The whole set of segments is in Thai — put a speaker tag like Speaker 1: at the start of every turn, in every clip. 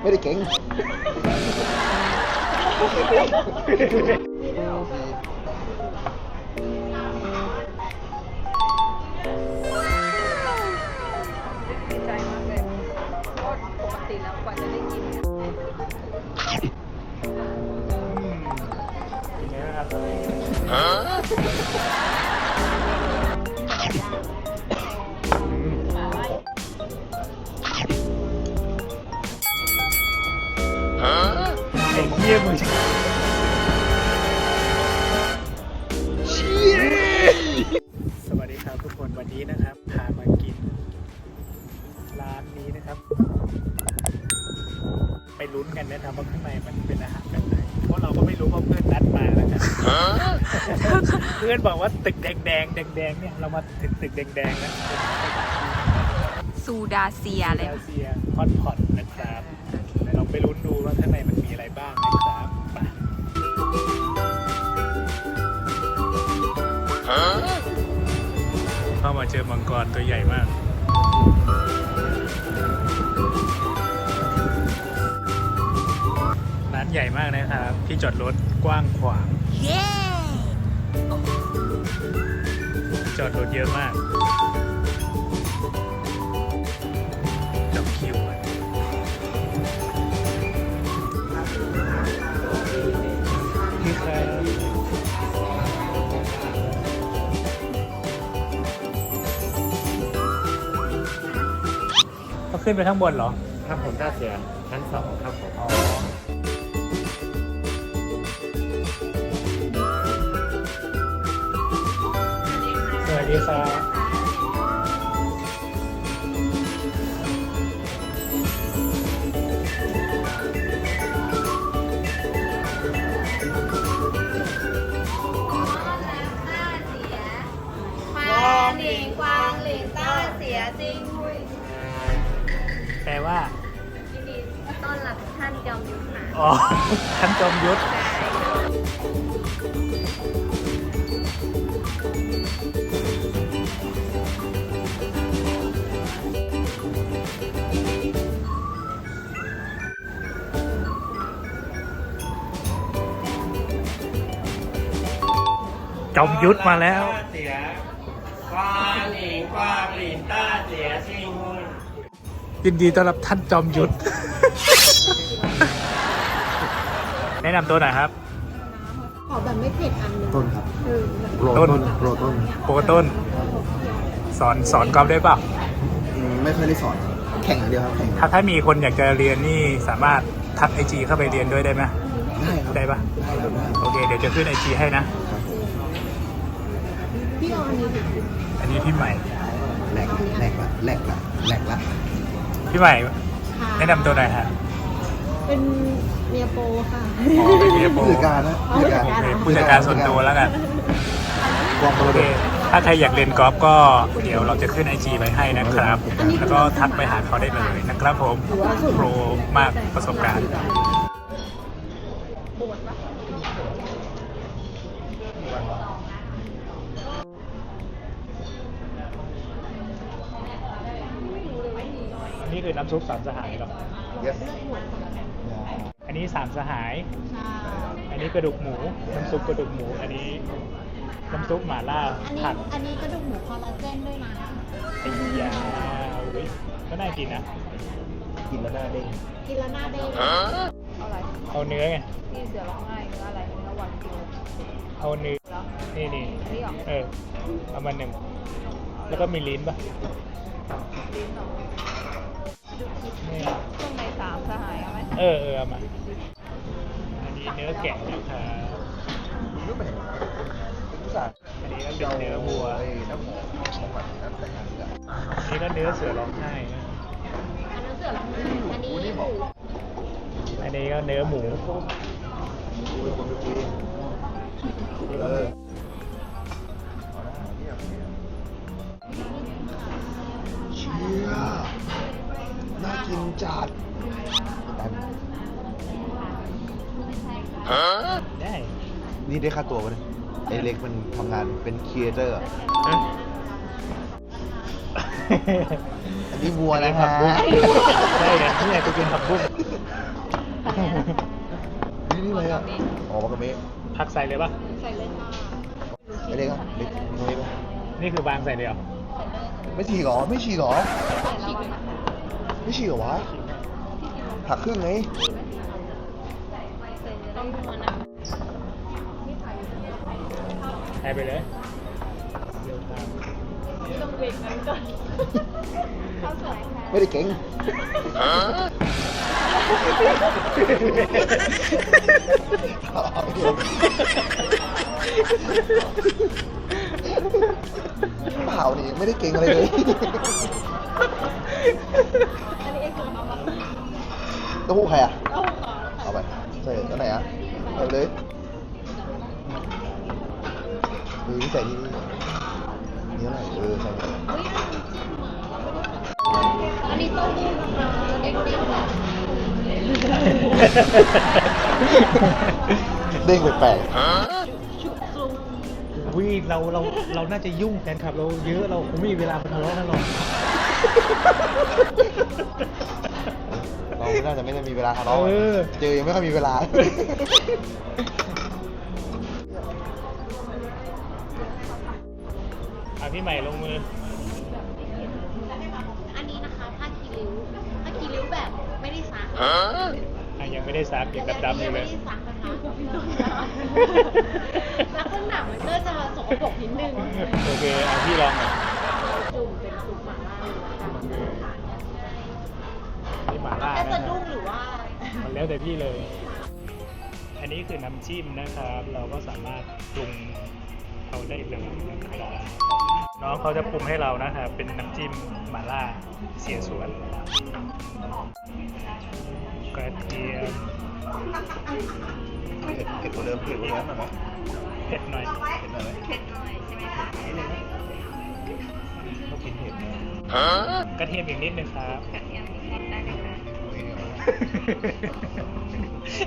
Speaker 1: ไม่ได้เก่ง
Speaker 2: ดีใจมากเลยเพราะปกติแล้วกว่าจะได้กินเนี่ย
Speaker 3: เป็นไงบ้างครับ หี้ยมึงสวัสดีครับทุกคนวันนี้นะครับพามากิน ร้านนี้นะครับ ไปลุ้นกันนะครับว่าข้างในมันเป็นอาหารแบบไหนเพราะเราก็ไม่รู้ว่าเพื่อนนัดมาแล้วกันเพื่อนบอกว่าตึกแดงแดงแดงแดงๆเนี่ยเรามาถึงตึกแดงแดงๆแล้ว
Speaker 2: ซูดาเซียเลย
Speaker 3: เอเซียฮอตพอตนะครับ
Speaker 2: โอเค
Speaker 3: เดี๋ยวเราไปลุ้นดูว่าข้างในมันมีอะไรบ้าง มาเจอมังกรตัวใหญ่มากร้านใหญ่มากนะครับที่จอดรถกว้างขวาง
Speaker 2: เย้
Speaker 3: จอดรถเยอะมาก ขาขึ้นไปข้างบนเหรอ
Speaker 4: ครับผมท่าเสือชั้นสองครับผม
Speaker 3: สวัสดีครับ
Speaker 2: อ๋อท่า
Speaker 3: นจอมยุทธจอมยุทธมาแล้ว
Speaker 4: เสียกวาหลิงกวาหลินต้าเสียชิง
Speaker 3: ยินดีต้อนรับท่านจอมยุทธ แนะนำตัวหน่อยครับ
Speaker 2: ขอแบบไม่เผ็ดอันหนึง
Speaker 1: ต้นครับ
Speaker 2: เออแบบ
Speaker 1: โปร
Speaker 3: ต้
Speaker 1: ต้
Speaker 3: น
Speaker 1: นโปรต้น
Speaker 3: โปรต้น สอนสอนกอล์ฟได้เปล่า
Speaker 1: อืมไม่ค่อยได้สอนแข่งอย่างเดียวครับแข่ง
Speaker 3: ถ้าถ้ามีคนอยากจะเรียนนี่สามารถทักไอจีเข้าไปเรียนด้วยได้ไหม
Speaker 1: ได้ครับ
Speaker 3: ได้ปะ
Speaker 1: ได้ครับได้
Speaker 3: โอเคเดี๋ยวจะขึ้นไอจีให้นะ
Speaker 2: พี่ออนนี่ดิ
Speaker 3: อันนี้พี่ใหม่
Speaker 1: แหลกแหลกละแหลกละแหลกละ
Speaker 3: พี่ใหม่แนะนำตัวหน่อยฮะ
Speaker 2: เป็นเมียโปค่ะ
Speaker 3: อ๋อเป็นเมียโปร
Speaker 1: ผู้จัดการนะผู้จัดการ
Speaker 3: โอเคผู้จัดการส่วนตัวแล้วกัน
Speaker 1: กองม
Speaker 3: โอ
Speaker 1: ร
Speaker 3: เค
Speaker 1: ดก
Speaker 3: ถ้าใครอยากเรียนกอล์ฟก็เดี๋ยวเราจะขึ้นไอจีไปให้นะครับ แล้วก็ทักไปหาเขาได้เลยนะครับผมโปรมากประสบการณ์อันนี้คือน้ำซุปสามสหายเหรอ
Speaker 1: yes
Speaker 3: อันนี้สามสหาย อันนี้กระดูกหมูน้ำซุปกระดูกหมู อันนี้น้ำซุปหม่าล่า
Speaker 5: อันนี้
Speaker 3: ผัด
Speaker 5: อันนี้กระดูกหมูคอลลาเจนด้วยนะ
Speaker 3: ไอ้ยาอุ๊ยก็น่ากินนะ
Speaker 1: กินแล้วหน้าเด้ง
Speaker 5: กินแล้วหน้าเด้ง
Speaker 2: เอาอะไร
Speaker 3: เอาเนื้อไง
Speaker 2: พี่เสือร้องไห้เนื้ออะไรเนื้อวากิว
Speaker 3: เอาเนื้อ
Speaker 2: เหรอ
Speaker 3: นี่นี่
Speaker 2: อันนี้เหรอ
Speaker 3: เออเอามาหนึ่งแล้วก็มีลิ้นปะ
Speaker 2: ลิ้นเหรอ
Speaker 3: นี่
Speaker 2: เครื่องในสามสหายเอาไหม
Speaker 3: เออเออเอามาอันนี้เนื้อแกะนะครับอันนี้ก็เป็นเนื้อวัว
Speaker 1: น้ำหอมของมันน้ำแต่งงานกัน
Speaker 3: อันนี้ก็เนื้อเสือร้องไห้นะ
Speaker 5: อันนั้นเสือร้องไห้อันนี้หมู
Speaker 3: อันนี้ก็เนื้อหมู
Speaker 1: เออเชี่ยน่า กินจัดแต่
Speaker 3: ได้
Speaker 1: นี่ได้ค่าตัวปะเนี่ยไอเล็กมันทำงานเป็นครีเอเตอร์
Speaker 3: เอ้ย
Speaker 1: อันนี้วัวนะฮะ
Speaker 3: ใช่เนี่ยนี่จะกินผักบุ้ง
Speaker 1: นี่นี่อะไรอะอ๋อวากาเมะ
Speaker 3: ผักใส่เลยปะ
Speaker 5: ใส่เลยค่ะ
Speaker 1: ไอเล็กอะเล็กน้อยปะ
Speaker 3: นี่คือบางใส่เลยเหรอ
Speaker 1: ไม่ฉีกเหรอไม่ฉีกเหรอ
Speaker 5: ฉีกเลยนะ
Speaker 1: ไม่ฉีกเหรอวะหักครึ่งไง
Speaker 5: ต้องดูนะ
Speaker 3: ใส่ไปเลยเร็วตาม
Speaker 5: ต้องเบรกนั้นก่อนข้าวสวยค่ะ
Speaker 1: ไม่ได้เก่งเปล่านี่ไม่ได้เก่งอะไรเลย
Speaker 5: อันนี้เอ็กซ์ของน้อง
Speaker 1: เต้าหู้ใครอะ
Speaker 5: เอาค่ะ
Speaker 1: เอาไปใส่อันไหนอะเอาเลยเออใส่ที่นี่นี่อะไรเออใส่นี่
Speaker 5: อันนี้ต้าหู้นะคะเอ็กซ์เด้งค่ะ
Speaker 1: เด้งแปลก
Speaker 3: วิเราเราเราน่าจะยุ่งแฟนคลับเราเยอะเราคงไม่มีเวลาไปทะเลาะกันหรอก
Speaker 1: เราน่าจะไม่ได้มีเวลาทะเลาะกันเจอยังไม่ค่อยมีเวลา
Speaker 3: อะพี่ใหม่ลงมือ
Speaker 5: อันนี้นะคะผ้าคีริ้วผ้าคีริ้วแบบไม่ได้ซัก
Speaker 3: อะยังไม่ได้ซักยังดำๆอยู่เลย
Speaker 5: ไม่ได้ซักนะคะลักษณะมันก็จะสกปรกนิดนึง
Speaker 3: โอเคเอาพี่ลองหน่อย
Speaker 5: นี่หมาล่าแต่
Speaker 3: นะค
Speaker 5: จะ
Speaker 3: รับ
Speaker 5: ดุ้งหรือว่า
Speaker 3: มันแล้วแต่พี่เลย อันนี้คือน้ำจิ้มนะครับ เราก็สามารถปรุงเขาได้เลยนะครับน้องเขาจะปรุงให้เรานะครับเป็นน้ำจิ้มหม่าล่าเสียสวนกระเทียม
Speaker 1: เผ็ดเผ็ดกว่าเดิมเผ็ดกว่าเดิมหน่อยไหม
Speaker 3: เผ็ดหน่อย
Speaker 1: เผ็ดหน่อยไหม
Speaker 2: เผ็ดหน่อยใช่ไหมคะ
Speaker 1: ต้องกินเผ็ดไหม
Speaker 3: กระเทียมอีกนิดนึงครับ
Speaker 2: กระเทียม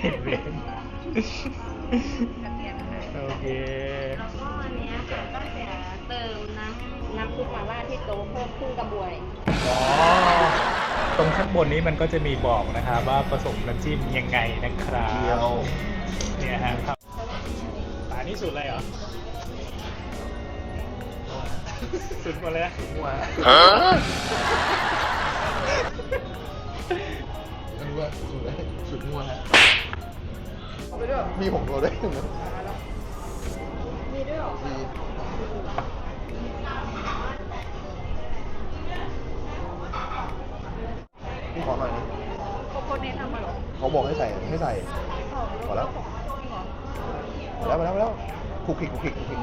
Speaker 3: เห็นเว้ย
Speaker 2: กระเทียมค่ะ
Speaker 3: โอเค
Speaker 2: แล้วก็อันเนี้ยค่ะก็จะเติมน้ำน้ำซุปหม่าล่าที่โต๊ะเพิ่มครึ่งกระบวย
Speaker 3: อ๋อ ตรงข้างบนนี้มันก็จะมีบอกนะครับว่าผสมน้ำจิ้มยังไงนะครับ
Speaker 1: เดียว
Speaker 3: เนี่ยฮะครับอันนี้สุดอะไรเหรอ สุดหมดเลยนะ
Speaker 1: มั่ว อันนี้ว่าสุดเลยสุดมั่วฮะมีผงตัวด้วยนะ
Speaker 5: มีด้วยเหรอ
Speaker 1: มีพี่ขอหน่อยนึง
Speaker 2: โคโคเนททำมาหรอ
Speaker 1: เขาบอกให้ใส่ให้ใส่พอแล้วพอแล้วพอแล้วพอแล้วคลุกคลิกคลุกคลิกคลุกคลิก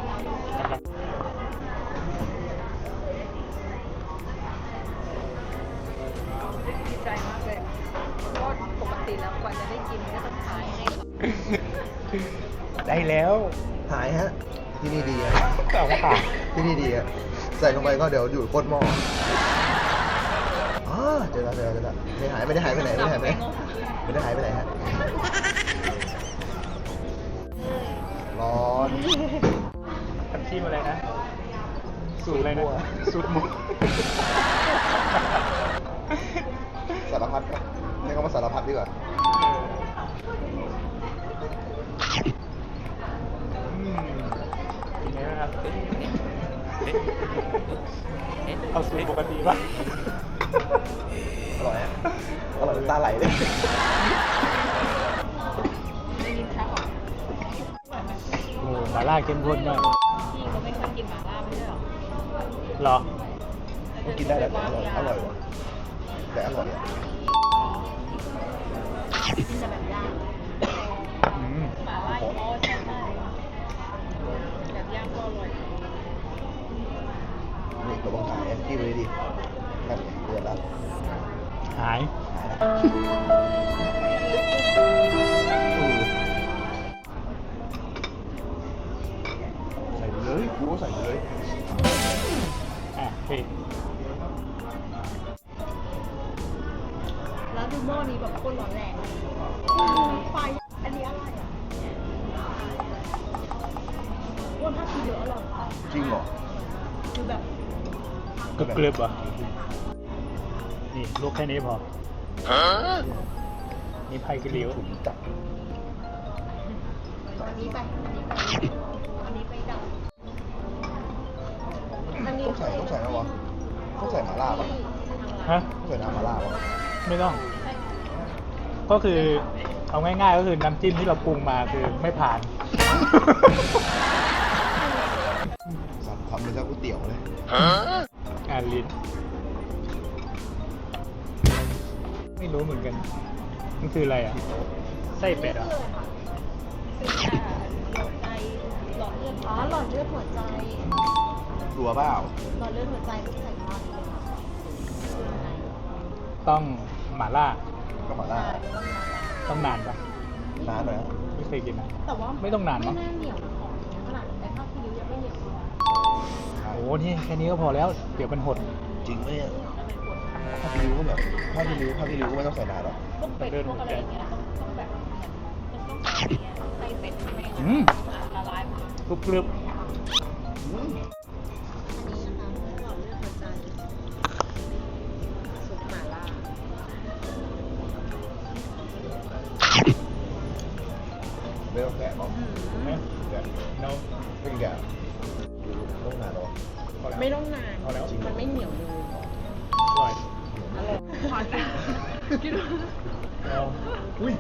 Speaker 2: ดีใจมากเลยเพราะ ปกติแล้วกว่าจะได้กินก็ต้องขายให้เขา
Speaker 3: ได้แล้ว
Speaker 1: หายฮะ ที่นี่ดีฮะ
Speaker 3: เอามาค่ะ
Speaker 1: ที่นี่ดีฮะใส่ลงไปก็เดี๋ยวอยู่โคตรหม้ออ๋อเจอแล้วเจอแล้วเจอแล้วไม่หายไม่ได้หายไปไหนไม่ได้หายไปไหนไม่ได้หายไปไหนฮะร้อน
Speaker 3: ทำจิ้มอะไรนะ สูตรอะไรนะ สูตรหมู
Speaker 1: สารพัดนะใช้คำว่าสารพัดดีกว่า
Speaker 3: อืมเป็นไงบ้างครับเอาสูตรปกติป่ะ
Speaker 1: อร่อยฮะอร่อยจนตาไหลเลย
Speaker 3: โอ้หมาล่าเข้มข้นมาก
Speaker 5: พี่ก็ไม่เคยกินหม่าล่าไม่ใช่เหรอ
Speaker 3: เหรอ
Speaker 1: ก็กินได้แล้วแต่อร่อยอร่อยว่ะแต่อร่อยอะ
Speaker 5: กินแต่แบบย่าง
Speaker 3: อืม
Speaker 5: หม่าล่าอ๋อใช่ใช่แบบย่างก็อร่อย
Speaker 1: นี่ตัวบังขายที่ไปดินั่นเดือดแล้ว
Speaker 3: หาย
Speaker 1: หายแล้วใส่ไปเลยกูก็ใส่ไปเลย
Speaker 3: อะปิด
Speaker 5: แล้
Speaker 1: เหรอ
Speaker 5: คือแบบ
Speaker 3: กรึบกรึบๆอะนี่ลูกแค่นี้พอนี่ไผ่กิริ้ว
Speaker 1: ถุงจับ
Speaker 5: อันนี้ไปอันนี้ไปอันนี้ไปดับอันนี้
Speaker 1: ต้องใส่ต้องใส่นะวะต้องใส่หม่าล่าปะ
Speaker 3: ฮะ
Speaker 1: ต้องใส่น้ำหม่าล่าปะ
Speaker 3: ไม่ต้อง ก็คือเอาง่ายๆก็คือน้ำจิ้มที่เราปรุงมาคือไม่ผ่าน
Speaker 1: สั่งทำเป็นก๋วยเตี๋ยวเลย
Speaker 3: งานลิ้นไม่รู้เหมือนกัน มันคืออะไรอะ ไส้เป็ดเหรอะ
Speaker 5: คือหัวใจหลอดเลือดอ๋อหลอดเลือดหัวใจ
Speaker 1: รัวเปล่า
Speaker 5: หลอดเลือดหัวใจที่ใส่ทอดเลยค่ะคืออะไร
Speaker 3: ต้องหม่าล่า
Speaker 1: ก็หม่าล่า
Speaker 3: ต้องนานปะ
Speaker 1: นานหน่อยนะ
Speaker 3: ไม่เคยกินนะ
Speaker 5: แต่ว่า
Speaker 3: ไม่ต้องนาน
Speaker 5: ไม่
Speaker 3: มั้ง
Speaker 5: น่าเหนียวนะของเนี้ยขนาดแต่ข้าวคิริวยังไม่เหนียวเลย
Speaker 3: โอ้โหนี่แค่นี้ก็พอแล้ว เดี๋ยวมันหด
Speaker 1: จริงไหมเนี่ยถ้าพี่ริ้วก็แบบถ้าพี่ริ้วถ้าพี่ริ้วก็ไม่ต้องใส่นานหรอก
Speaker 5: พวกเป็ดพวกอะไรอย่างเงี้ยต้องต้องแบบมันต้องใส่เนี่ยใส่เป็ดทำไม
Speaker 3: อืม
Speaker 5: ละลายหมด
Speaker 3: กรุบกรึบ
Speaker 5: คิดว่า
Speaker 3: เอาอุ้ย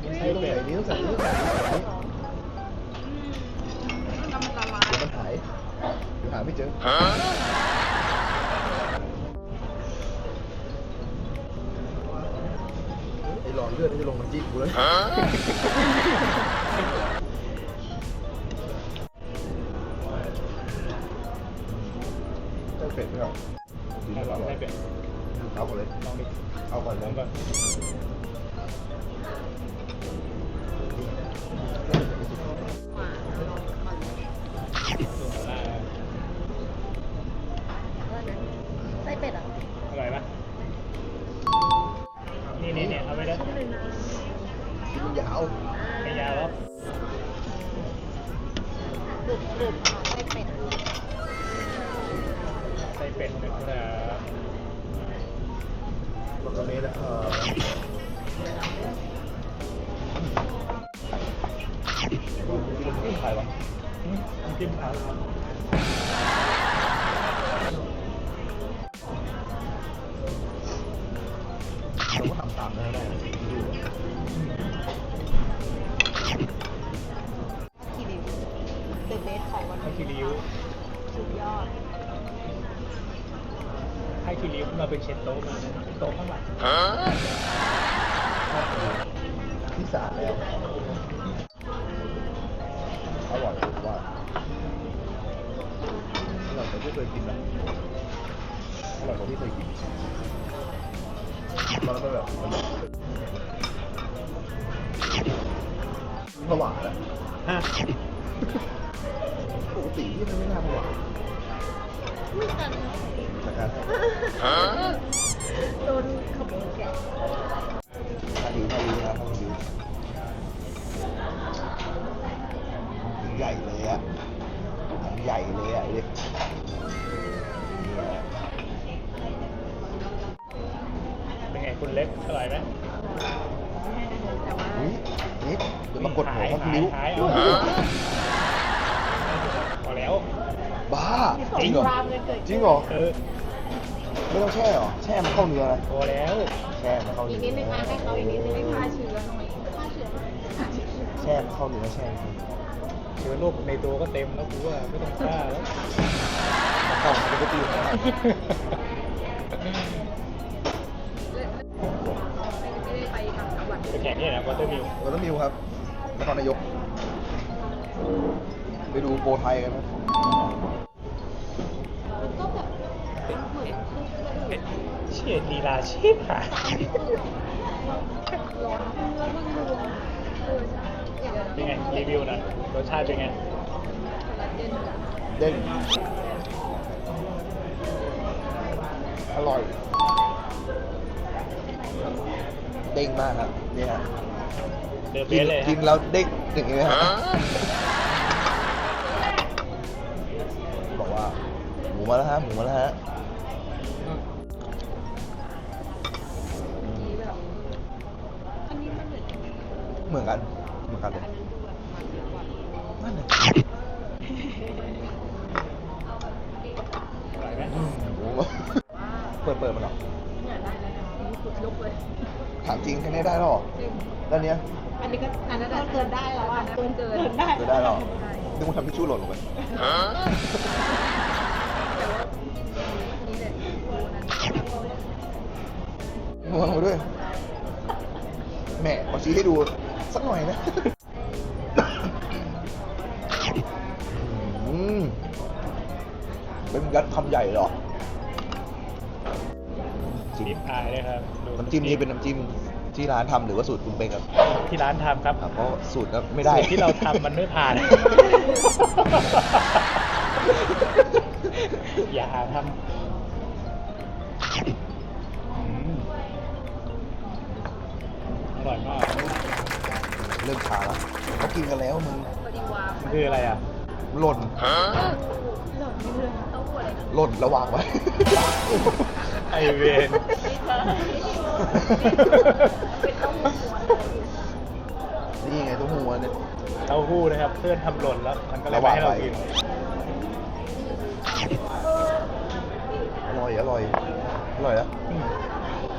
Speaker 3: มี
Speaker 1: ไม่
Speaker 3: ไส้
Speaker 1: ต้อง
Speaker 3: เป็ด
Speaker 1: ใส่นี้ต้องใส่นี้ต้องใส่นี้เดี๋ยวมันหายเดี๋ยวหาไม่เจอ ไอ้หลอดเลือดนี่จะลงมาจิ้มกูเลยไไข่
Speaker 3: คิริ้
Speaker 5: วสุดยอด
Speaker 3: ไข่คิริ้วเราเป็นเชนโต๊ะมานะโต๊ะข้างหลัง
Speaker 1: ที่สะอาดแล้วอร่อยผมว่าอร่อยกว่าที่เคยกินนะอร่อยกว่าที่เคยกินตอนนั้นมันแบบมันผวาแหละ
Speaker 3: ฮะ
Speaker 1: ปกติที่มันไม่น่าผวา
Speaker 5: อุ้ยกัน
Speaker 1: จากการให้
Speaker 5: โดนขโมยแกะ
Speaker 1: ถ้าดีถ้าดีนะถ้าดีใหญ่เลยอะอันใหญ่เลยอะไอ้เด็กนี่แหละ
Speaker 3: เป็นไงคุณเล็กอร่อยไหม
Speaker 5: แต่ว่า
Speaker 1: อุ้ยนิดเดี๋ยวมากดหัวเขาคิ้ว
Speaker 3: หายเอาพอแล้ว
Speaker 1: บ้า
Speaker 3: จริง
Speaker 1: เหรอ
Speaker 5: ความเลยเกิด
Speaker 1: จริงเหรอ
Speaker 3: เออ
Speaker 1: ไม่ต้องแช่เหรอแช่มันเข้าเนื้อนะ
Speaker 3: พอแล้ว
Speaker 1: แช่มันเข้า
Speaker 5: อี
Speaker 1: เนื้
Speaker 5: กนิดนึงอะให้เขาอีกนิดนึงให้ฆ่าเชื้อหน่อยฆ่าเชื้อฆ่าเชื้อ
Speaker 1: แช่มันเข้าเนื้อแช่มันเข้าเนื้อ
Speaker 3: เชื้อโรคในตัวก็เต็มแล้วกูว่าไม่ต้องฆ่าแล้ว
Speaker 1: มันเข้ามันก็ตีนะ
Speaker 5: ไม่ได้ไปต่างจังหวัด
Speaker 3: ไปแข่งที่ไหนนะวอเตอร์มิล
Speaker 1: เราต้องมิวครับนครนายก ไปดูโปรไทยกันนะ
Speaker 5: มั คุกกระดูก
Speaker 3: เชียลีลาชีพหาย
Speaker 5: ร้อนเนื้อมันรวมเออใช่เดี๋ยว
Speaker 3: เป็นไงรีวิวหนะรสชาติเป็นไง
Speaker 5: เด้
Speaker 1: งอร่อย เด้งมากครับเนี่ฮะ
Speaker 3: เดอะเบ
Speaker 1: กิน
Speaker 3: สเลย
Speaker 1: กิน
Speaker 3: ฮะ
Speaker 1: แล้วเด้งอย่างนี้ไหมฮะบอกว่าหมูมาแล้วฮะหมูมาแล้วฮะ เหมือนกันเหมือนกันเลย
Speaker 5: อันนั้นดูแบบมันเยอะกว่า
Speaker 1: นั่นเลย
Speaker 3: อร่อยไหม
Speaker 1: อืมโอ้โหเปิดเปิดมันหรอ
Speaker 5: เนี่ยได้แล้วนะนี่สุดยกเลย
Speaker 1: ถามจริงแค่นี้ได้หรอ
Speaker 5: จริง
Speaker 1: ด้านเนี้ย
Speaker 5: อันนี้ก็อันนั้นเกินได้แล้วอะเกินเกินได้
Speaker 1: จะได้หรอนึกว่าทำทิชชู่หล่นลงไป
Speaker 5: แต่ว่านี่แหละโอ้นั้น
Speaker 1: งวงมาด้วยแหม่ขอชี้ให้ดู สักหน่อยนะอืมเป็นยัดคำใหญ่เหรอ
Speaker 3: จิ้มอายเลยครับดู
Speaker 1: น้ำจิ้มนี้เป็นน้ำจิ้มที่ร้านทำหรือว่าสูตรคุณเป็นครับ
Speaker 3: ที่ร้านทำครับ
Speaker 1: ครับ เพราะสูตรก็ไม่ได้
Speaker 3: สูตรที่เราทำมันไม่ผ่าน อย่าหาทำ
Speaker 1: เริ่มชาแล้วเขากินกันแล้วมึง
Speaker 5: พอดีว่า
Speaker 3: มันคืออะไรอะ
Speaker 1: หล่น
Speaker 5: หล่นนี่เลยเต้าหู้อะไรนะ
Speaker 1: หล่นระวางไว้
Speaker 3: ไอเวน
Speaker 5: ไม่ใช่เป็นเต้าหู้ม้วนเลย
Speaker 1: นี่ไงตัวหัวเนี่ย
Speaker 3: เต้าหู้นะครับ เพื่อนทำหล่นแล้ว มันก็เลยไม่ให้เรากิน
Speaker 1: อร่อยอร่อยอร่อยแล้ว
Speaker 3: อืม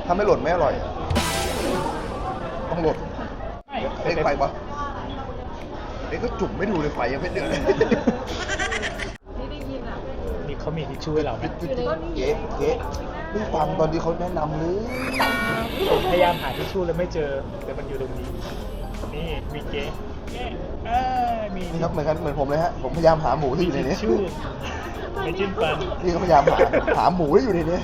Speaker 1: ถ้าไม่หล่นไม่อร่อยอะต้องหล่น เอ้ยไฟปะเอ้ยก็จุ่มไม่ดูเลยไฟยังไม่เดือดเลย
Speaker 5: ที่ได้ยินอะ
Speaker 3: นี่เขามีทิชชู่ให้เราไหม
Speaker 1: เก๊เก๊ไม่ฟังตอนที่เขาแนะนำเลย
Speaker 3: ผมพยายามหาทิชชู่แล้วไม่เจอ แต่มันอยู่ตรงนี้ นี่มีเก๊เก๊เอ้ยมี
Speaker 1: นี่ครับเหมือนกันเหมือนผมเลยฮะผมพยายามหาหมูที่อยู่ใน
Speaker 3: ทิ
Speaker 1: นี้
Speaker 3: ชชู่ไม่จิ้มฟัน
Speaker 1: นี่ก็พยายามหาหาหมูที่อยู่ในนี้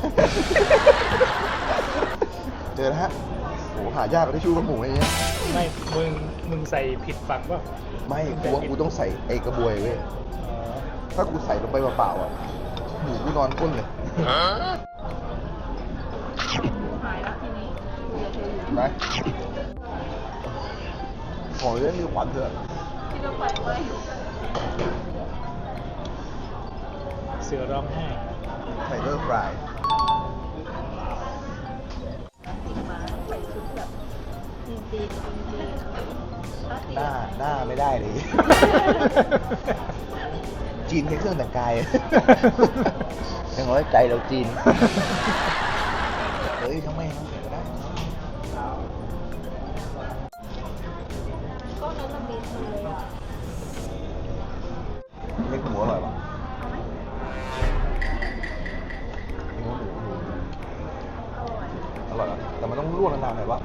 Speaker 1: เจอแล้วฮะ โหหายากกว่าที่ชูกับหมูในนี้
Speaker 3: ไม่ มึง มึงใส่ผิดฝั่งป่ะ
Speaker 1: ไม่กูว่ากูต้องใส่ไอ้กระบวยเว้ย
Speaker 3: อ๋อ
Speaker 1: ถ้ากูใส่ลงไปเปล่าๆอะหมูกูนอนก้นเลย
Speaker 5: หายแล้วทีนี้เหลือเธออยู่
Speaker 1: ไหมขอเรื่องมีขวัญเถอะ
Speaker 5: ที่เราไปไว้
Speaker 3: เสือร้องไห้
Speaker 1: ไทเกอร์ฟราย หน้าหน้าไม่ได้เลย จีนแค่เครื่องแต่งกายอย่างน้อยใจเราจีน เฮ้ยทำไมเราใส่ก็ได้
Speaker 5: เล็
Speaker 1: กหมูอร่อยปะอร่อยปะแต่มันต้องลวกนานๆหน่อยวะ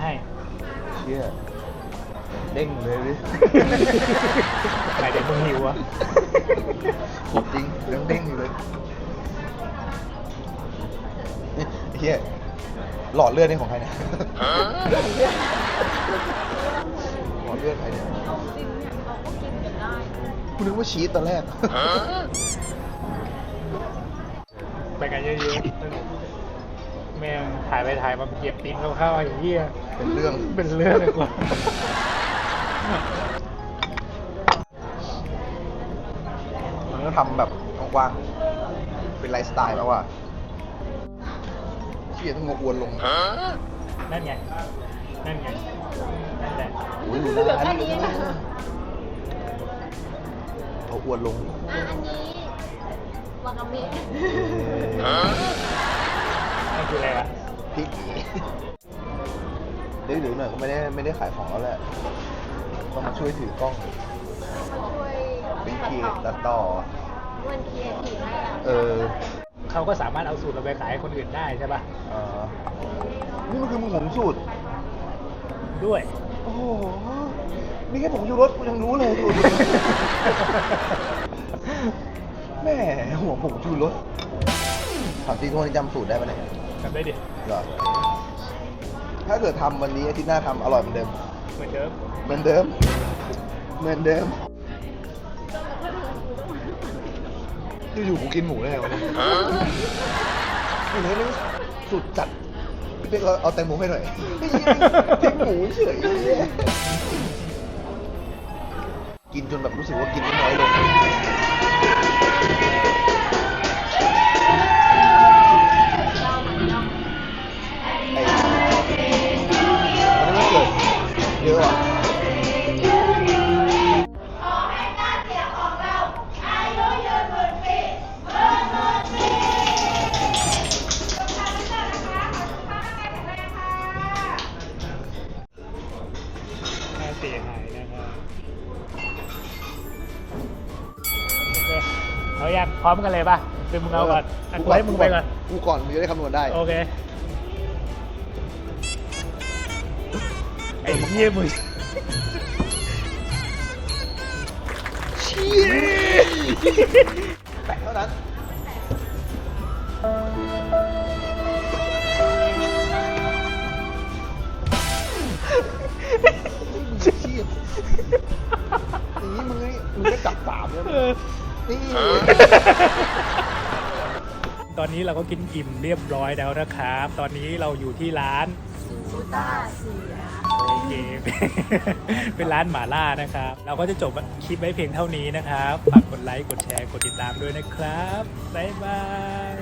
Speaker 5: เสือ
Speaker 3: ร้องไห้
Speaker 1: เชี่ยเด้งเลยดิ
Speaker 3: ไหนเดี๋ยวมึงหิวอะ
Speaker 1: สุดจริงยังเด้งอยู่เลยเอ๊ะไอ้เฮียหลอดเลือดนี่ของใครเนี่ยหลอดเลือดใครเนี่ย
Speaker 5: เอาจริงเนี่ยเราก็กินกันได้
Speaker 1: คุณนึกว่าชีสตอนแรก
Speaker 3: ไปกันเยอะๆแม่งถ่ายไปถ่ายมาเก็บตีนเข้าๆไอ้เหี้ย
Speaker 1: เป็นเรื่อง
Speaker 3: เป็นเรื่องเลยกว่า
Speaker 1: มันก็ทำแบบกว้างๆเป็นไลฟ์สไตล์มากกว่าเชี่ยต้องงอวนลง
Speaker 3: นั่นไง นั่นไง นั่นแหละ
Speaker 1: โอ้ยดู
Speaker 5: เหลื
Speaker 1: ห
Speaker 5: อ
Speaker 1: น้า
Speaker 5: แค่นี้นะ
Speaker 1: เอาอวนลง
Speaker 5: อะอันนี้วากาเมะ
Speaker 3: นั่นคืออะไรวะ
Speaker 1: พริก เดี๋ยวเดี๋ยวหน่อยก็ไม่ได้ไม่ได้ขายของแล้วแหละต้องมาช่วยถือกล้อง
Speaker 5: มาช่วย
Speaker 1: เป็นครีเอทตัดต่อ
Speaker 5: มันครีเอทีฟให้อะ
Speaker 1: เออ
Speaker 3: เขาก็สามารถเอาสูตรเราไปขายให้คนอื่นได้ใช่ป่ะ
Speaker 1: เอ่อนี่มันคือมึงหงสูตร
Speaker 3: ด้วย
Speaker 1: โอ้โหนี่แค่ผมอยู่รถกูยังรู้เลยสูตร แม่หัวผมชูรสถามจริงทุกคนจำสูตรได้ปะเนี่ย
Speaker 3: ทำได้ดิ
Speaker 1: เหรอ ถ้าเกิดทำวันนี้อาทิตย์หน้าทำอร่อยเหมือนเดิม
Speaker 3: เหมือนเดิม
Speaker 1: เหมือนเดิม เหมือนเดิม อยู่ๆกูกินหมูได้ไงวะเนี่ยอันนี้นี่สุดจัดพี่เป๊กเราเอาแตงโมให้หน่อยทิ้งหมูเฉยกินจนแบบรู้สึกว่ากินไม่น้อยลง
Speaker 3: เยอะอะเสียหายนะครับอเอาอย่างพร้อมกันเลยป่ะเป็นมึงเอาก่อนอะกูให้มึงไปก่อน
Speaker 1: กูก่อนมึงจะได้คำนวณได้
Speaker 3: โอเค เหี้ยมึง
Speaker 1: เชี่ยแปะเท่านั้นเชี่ยอย่างนี้มึงไงมึงก็จับสามเลย
Speaker 3: เออ
Speaker 1: นี่
Speaker 3: ตอนนี้เราก็กินอิ่มเรียบร้อยแล้วนะครับ ตอนนี้เราอยู่ที่ร้าน
Speaker 5: ซูต้าเสีย
Speaker 3: โอเคเป็นร้านหมาล่านะครับ เราก็จะจบคลิปไว้เพียงเท่านี้นะครับ ฝากกดไลค์ กดแชร์ กดติดตามด้วยนะครับบ๊ายบาย